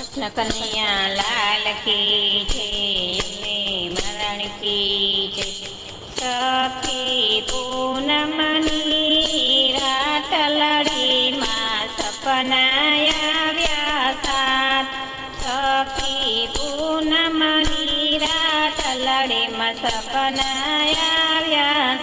કૃષ્ણ કનૈયા લાલ કી એમને મરણ કી છે સખી પૂનમની રાત લડીમાં સપના આવ્યા સાત. સખી પૂનમની રાત લડીમાં સપનાયા આવ્યા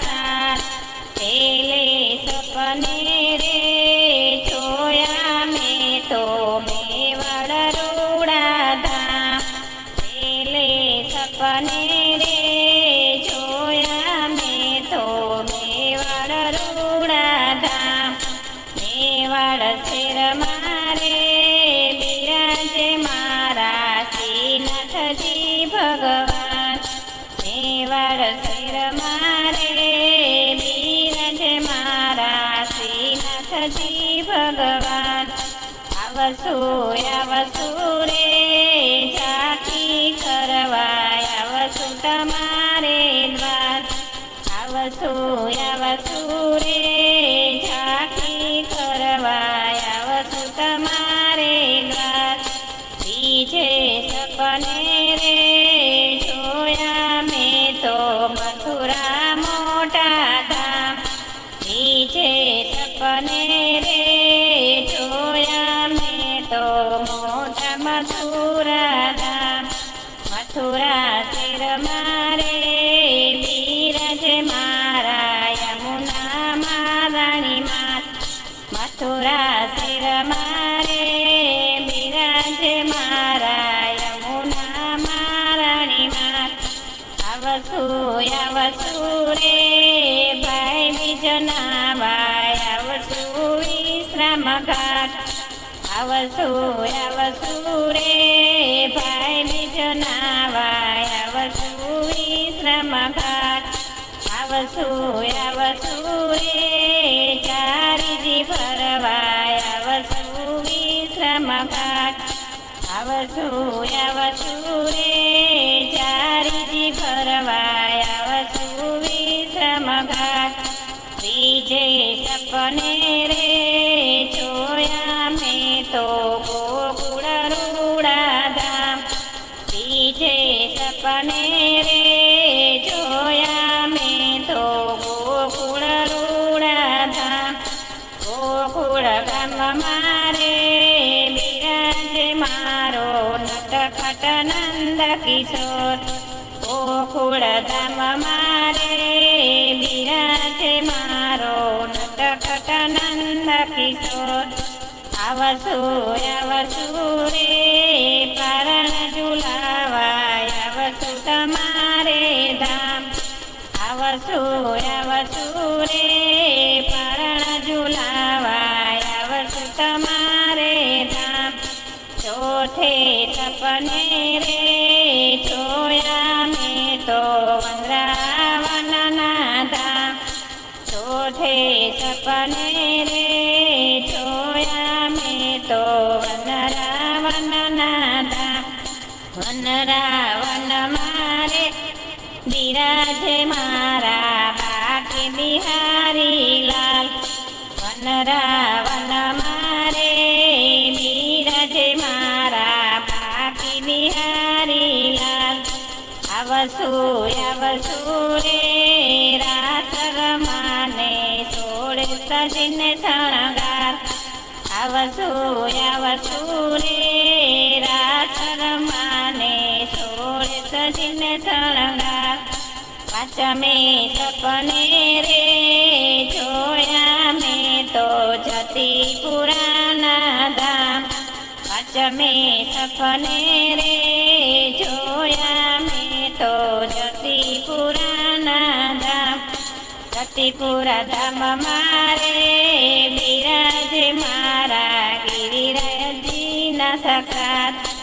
આવસુ વસુ રે ઝાંખી કરવાય આવસુ તમારે દ્વાર. આવસુ વસુ રે ઝાંખી કરવા આવસુ તમારે દ્વાર. બીજે સપને રે તો મોટા મથુરા ધામ મથુરા તીર મારે ધીરજ મારા યમુના મારાણી માત મથુરા તીર મારે બિરાજ મારા યમુના મારાણી માત આવસુ આવસુ રે ભાઈ બીજના ભાઈ આવસુ વિશ્રામ ઘાટ આવસુ આવસુ રે, ભાઈ બીજના ભાઈ આવસુ વિશ્રામ ઘાટ આવસુ આવસુ રે ચારીજી ફરવાય આવસુ વિશ્રામ ઘાટ આવસુ આવસુ રે ચારીજી ફરવાય આવસુ વિશ્રામ ઘાટ બીજે સપને રે તો ગોકુળ રૂડા ધામ બીજે સપને રે જોયા મેં તો ગોકુળ રૂડા ધામ ગોકુળ ગામ મારે બિરાજ મારો નટખટ નંદ કિશોર. ગોકુળ ધામ મારે આવસુ આવસુ રે, પારણ ઝુલાવાય આવસુ તમારે ધામ. આવસુ આવસુ રે, પારણ ઝુલાવાય આવસુ તમારે ધામ. ચોથે સપને રે જોયા મેં તો વનરાવનના ધામ. ચોથે સપને રે વનરાવન મારે, બિરાજ મારા બાકી બિહારી લાલ. વનરાવન મારે, બિરાજ મારા બાકી બિહારી લાલ. આવસુ આવસુ રે રાત રમાને સોળે સજન શણગાર. આવસુ આવસુ રે સોળે સજીને શણગાર પાંચમે સપને રે જોયા, મેં તો જતી પુરાના ધામ. પાંચમે સપને રે જોયા, મેં તો જતી પુરાના ધામ. જતીપુરા ધામ મારે બિરાજ મારા ગિરિરાજીના સખાત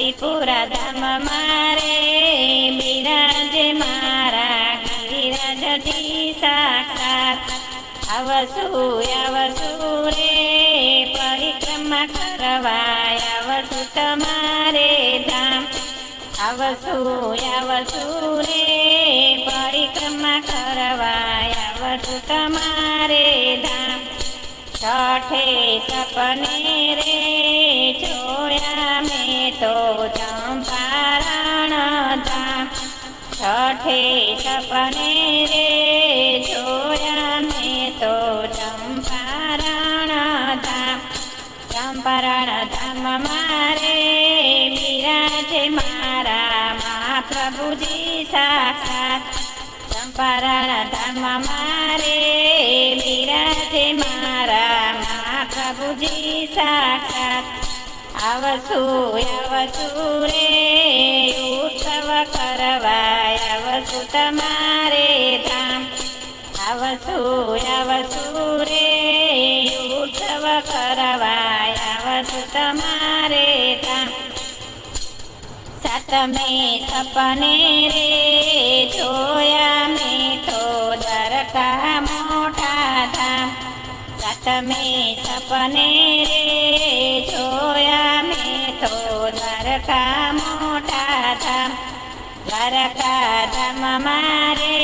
સતીપુરા ધામ મારે બિરાજ મારા ગિરિરાજજી સાક્ષાત આવસુ આવસુ રે પરિક્રમા કરવાય આવસુ તમારે ધામ આવસુ આવસુ રે પરિક્રમા કરવાય આવસુ તમારે ધામ છઠે સપને રે જોયા મેં તો ચંપારણ છઠે સપને રે જોયા મેં તો ચંપારણ ચંપારણ ધામ મારે બિરાજે મારા મહાપ્રભુજી સાક્ષાત. ચંપારણ ધામ મારે બિરાજે મારા મહાપ્રભુજી સાક્ષાત. આવસુ આવસુ રે, ઉત્સવ કરવા આવસુ તમારે ધામ. આવસુ આવસુ રે, ઉત્સવ કરવા આવસુ તમારે સાતમે સપને રે જોયા મેં તો દ્વારકા મોટા ધામ. સાતમે સપને રે જોયા મેં તો દ્વારકા મોટા ધામ. દ્વારકા ધમ મારે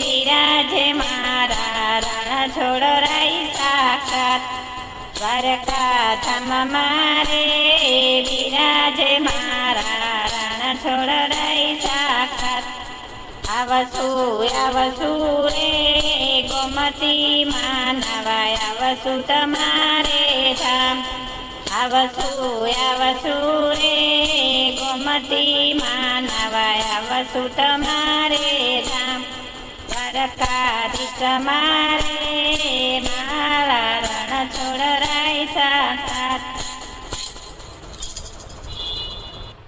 વિરાજે મારા રણ છોડ રાઈ સાક્ષાત. દ્વારકા ધમ મારે વિરાજે મારા રણ છોડ રાઈ સાક્ષાત આવસુ આવસુ રે ગોમતી માનવાય. આવસુ તમારે ધામ. આવસુ આવસુ રે ગોમતી માનવાય. આવસુ તમારે ધામ. દ્વારકાધીશ મારે મારા રણ છોડ રાય સાક્ષાત